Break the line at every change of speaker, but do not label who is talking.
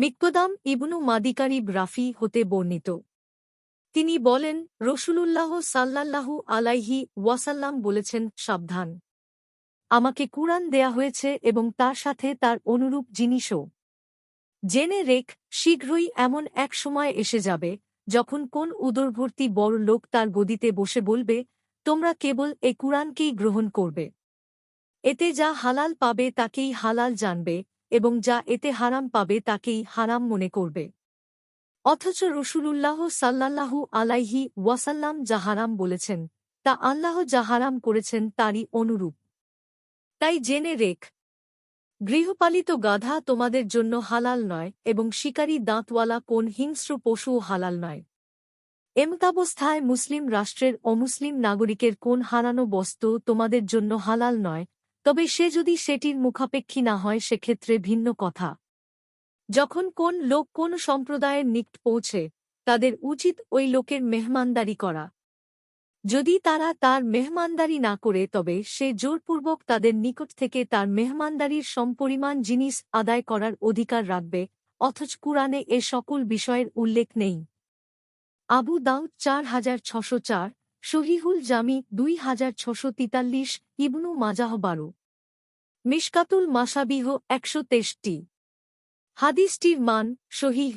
মিকদাম ইবনু মাদিকারিব রাফি হতে বর্ণিত। তিনি বলেন, রসুলুল্লাহ সাল্লাল্লাহু আলাইহি ওয়াসাল্লাম বলেছেন, সাবধান। আমাকে কুরআন দেয়া হয়েছে এবং তার সাথে তার অনুরূপ জিনিসও। জেনে রেখ, শীঘ্রই এমন এক সময় এসে যাবে, যখন কোন উদরভর্তি বড় লোক তার গদিতে বসে বলবে, তোমরা কেবল এ কুরআনকেই গ্রহণ করবে। এতে যা হালাল পাবে তাকেই হালাল জানবে এবং যা এতে হারাম পাবে তাকেই হারাম মনে করবে। অথচ রসুলুল্লাহ সাল্লাল্লাহু আলাইহি ওয়াসাল্লাম যা হারাম বলেছেন, তা আল্লাহ যা হারাম করেছেন তারই অনুরূপ। তাই জেনে রেখ, গৃহপালিত গাধা তোমাদের জন্য হালাল নয় এবং শিকারী দাঁতওয়ালা কোন হিংস্র পশুও হালাল নয়। এমতাবস্থায় মুসলিম রাষ্ট্রের অমুসলিম নাগরিকের কোন হারানো বস্তু তোমাদের জন্য হালাল নয় তবে সে যদি সেটির মুখাপেক্ষী না হয়, সেক্ষেত্রে ভিন্ন কথা। যখন কোন লোক কোন সম্প্রদায়ের নিকট পৌঁছে, তাদের উচিত ওই লোকের মেহমানদারি করা। যদি তারা তার মেহমানদারি না করে, তবে সে জোরপূর্বক তাদের নিকট থেকে তার মেহমানদারির সমপরিমাণ জিনিস আদায় করার অধিকার রাখবে, অথচ কুরআনে এ সকল বিষয়ের উল্লেখ নেই। আবু দাউদ চার হাজার ছশো চার শহীহুল জামি দুই হাজার ছশো তিতাল্লিশ, ইবনু মাজাহ বারো। মিশকাতুল মাসাবিহ একশো তেষ্টি হাদিসটির মান শহীহ